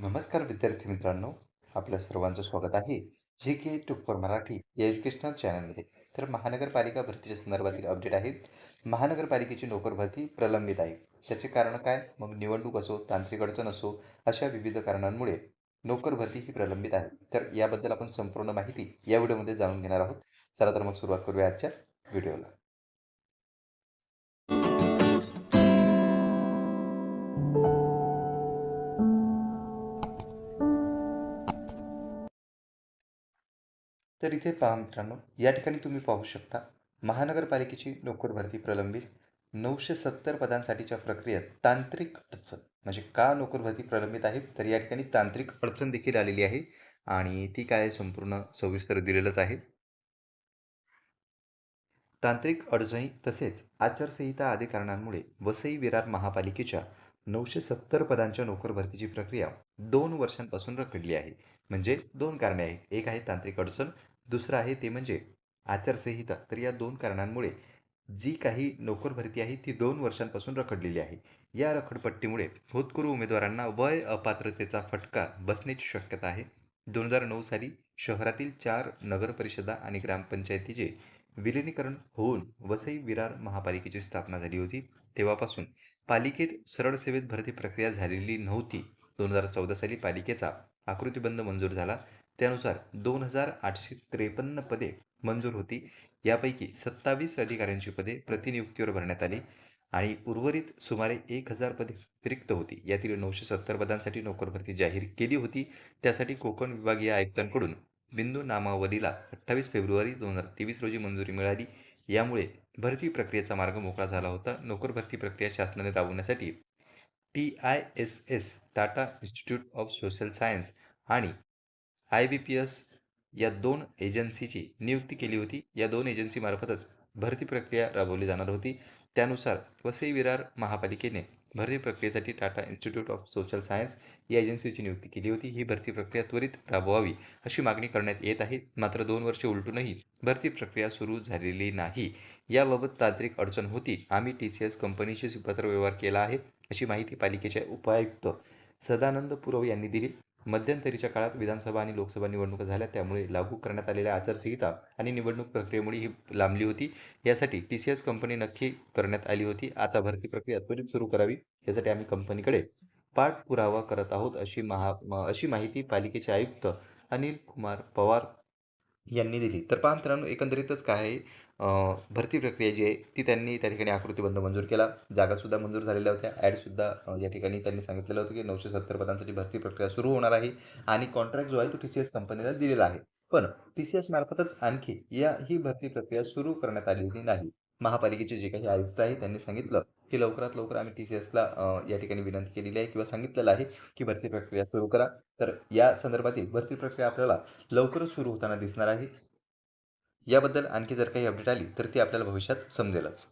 नमस्कार विद्यार्थी मित्रांनो. आपल्या सर्वांचं स्वागत आहे. जे के टुक फॉर मराठी या एज्युकेशनल चॅनलमध्ये तर महानगरपालिका भरतीच्या संदर्भातील अपडेट आहे. महानगरपालिकेची नोकर भरती प्रलंबित आहे. त्याचे कारण काय? मग निवडणूक असो तांत्रिक अडचण असो अशा विविध कारणांमुळे नोकर भरती ही प्रलंबित आहे. तर याबद्दल आपण संपूर्ण माहिती या व्हिडिओमध्ये जाणून घेणार आहोत. चला तर मग सुरुवात करूया आजच्या व्हिडिओला. तर इथे पहा मित्रांनो या ठिकाणी तुम्ही पाहू शकता महानगरपालिकेची नोकर भरती प्रलंबित नऊशे सत्तर पदांसाठीच्या प्रक्रियेत तांत्रिक अडचण म्हणजे का नोकर भरती प्रलंबित आहे तर या ठिकाणी तांत्रिक अडचण देखील आलेली आहे आणि ती काय संपूर्ण सविस्तर दिलेलंच आहे. तांत्रिक अडचणी तसेच आचारसंहिता आदी कारणांमुळे वसई विरार महापालिकेच्या नऊशे सत्तर पदांच्या नोकर भरतीची प्रक्रिया दोन वर्षांपासून रखडली आहे. म्हणजे दोन कारणे आहेत. एक आहे तांत्रिक अडचण दुसरं आहे ते म्हणजे आचारसंहिता. तर या दोन कारणांमुळे जी काही नोकर भरती आहे ती दोन वर्षांपासून रखडलेली आहे. या रखडपट्टीमुळे भूतपूर्व उमेदवारांना वय अपात्रतेचा फटका बसण्याची शक्यता आहे. दोन हजार नऊ साली शहरातील चार नगरपरिषदा आणि ग्रामपंचायतीचे विलिनीकरण होऊन वसई विरार महापालिकेची स्थापना झाली होती. तेव्हापासून पालिकेत सरळ सेवेत भरती प्रक्रिया झालेली नव्हती. दोन हजार चौदा साली पालिकेचा आकृतीबंध मंजूर झाला. त्यानुसार दोन हजार आठशे त्रेपन्न पदे मंजूर होती. यापैकी सत्तावीस अधिकाऱ्यांची पदे प्रतिनियुक्तीवर भरण्यात आली आणि उर्वरित सुमारे एक हजार पदे रिक्त होती. यातील नऊशे सत्तर पदांसाठी नोकर भरती जाहीर केली होती. त्यासाठी कोकण विभागीय आयुक्तांकडून बिंदू नामावलीला अठ्ठावीस फेब्रुवारी दोन हजार तेवीस रोजी मंजुरी मिळाली. यामुळे भरती प्रक्रियेचा मार्ग मोकळा झाला होता. नोकर भरती प्रक्रिया शासनाने राबवण्यासाठी T I S S Tata institute of social science आणि आय बी पी एस या दोन एजन्सीची नियुक्ती केली होती. या दोन एजन्सीमार्फतच भरती प्रक्रिया राबवली जाणार होती. त्यानुसार वसई विरार महापालिकेने भरती प्रक्रियेसाठी Tata institute of social science या एजन्सीची नियुक्ती केली होती. ही भरती प्रक्रिया त्वरित राबवावी अशी मागणी करण्यात येत आहे. मात्र दोन वर्षे उलटूनही भरती प्रक्रिया सुरू झालेली नाही. याबाबत तांत्रिक अडचण होती. आम्ही टी सी एस कंपनीशी पत्रव्यवहार केला आहे अशी माहिती पालिकेचे उपायुक्त सदानंद पुरव यांनी दिली. मध्यंतरीच्या काळात विधानसभा आणि लोकसभा निवडणुका झाल्या त्यामुळे लागू करण्यात आलेल्या आचारसंहिता आणि निवडणूक प्रक्रियेमुळे ही लांबली होती. यासाठी टी सी एस कंपनी नक्की करण्यात आली होती. आता भरती प्रक्रिया त्वरित सुरू करावी यासाठी आम्ही कंपनीकडे पाठपुरावा करत आहोत अशी महा अशी माहिती पालिकेचे आयुक्त अनिल कुमार पवार यांनी दिली. तर पहा मित्रांनो एकंदरीतच काय आहे? भरती प्रक्रिया जी आहे ती त्यांनी त्या ठिकाणी आकृतीबंध मंजूर केला. जागासुद्धा मंजूर झालेल्या होत्या. ॲडसुद्धा या ठिकाणी त्यांनी सांगितलेलं होतं की नऊशे सत्तर पदांसाठी भरती प्रक्रिया सुरू होणार आहे आणि कॉन्ट्रॅक्ट जो आहे तो टी सी एस कंपनीला दिलेला आहे. पण टी सी एस मार्फतच आणखी या ही भरती प्रक्रिया सुरू करण्यात आलेली नाही. महापालिकेचे जे काही आयुक्त आहे त्यांनी सांगितलं की लवकरात लवकर आम्ही टी सी एसला या ठिकाणी विनंती केलेली आहे किंवा सांगितलेलं आहे की भरती प्रक्रिया सुरू करा. तर या संदर्भातील भरती प्रक्रिया आपल्याला लवकरच सुरू होताना दिसणार आहे. याबद्दल आणखी जर काही अपडेट आली तर ती आपल्याला भविष्यात समजेलच.